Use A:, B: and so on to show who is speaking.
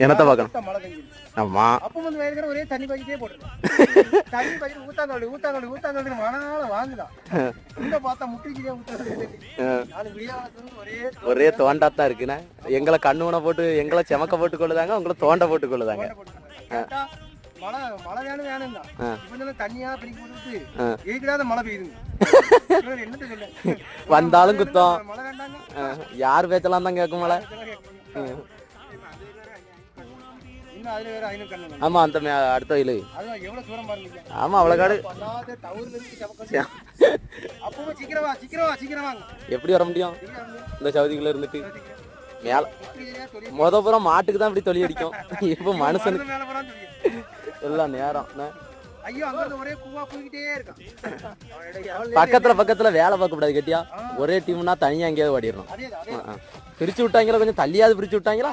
A: என்னத்த பார்க்கணும்?
B: மழை பெய்யுது
A: ஆமா.
B: அப்போ வந்து வயலுக்கு ஒரே தண்ணி பாய்க்கிட்டே போட்டுருக்கேன் தண்ணி பாய்க்கிட்டு ஊத்தாங்கல் ஊத்தாங்கல் ஊத்தாங்கல் மனால வாங்குதான் இந்த பார்த்தா முட்டிக்கிட்டே விடியாலத்துல ஒரே
A: ஒரே தோண்டாத்தான் இருக்குண்ணே எங்களை கண்ணுவனை போட்டு எங்களை செமக்க போட்டு கொள்ளுதாங்க உங்களை தோண்ட போட்டு கொள்ளுதாங்க.
B: தோண்டை மழை மழை வேணும் வேணும் தான் தண்ணியா பிடிக்க போட்டு. ஏற்கனவே மழை பெய்யுதுங்க இவங்க என்னத்த சொல்ல
A: வந்தாலும் குத்தம்.
B: மழை வேண்டாங்க.
A: யார் பேச்சலாம் தான் கேட்குமல
B: இன்னும்
A: ஆமா அந்த அடுத்த வயலு
B: அதுதான் எவ்வளவு தூரம் பாருங்க
A: ஆமா அவ்வளோ காடு எப்படி வர முடியும். இந்த சவுதிக்குள்ள இருந்துட்டு. மேல. முத புறம் மாட்டுக்கு தான் இப்படி தொலி அடிக்கும். இப்போ மனுஷனுக்கு எல்லாம் நேரம். பக்கத்துல பக்கத்துல வேலை பார்க்க கூடாது கேட்டியா? ஒரே டீம்னா தனியா எங்கேயாவது ஓடிடணும். பிரிச்சு விட்டாங்களா கொஞ்சம் தள்ளியாவது பிரிச்சு விட்டாங்களா?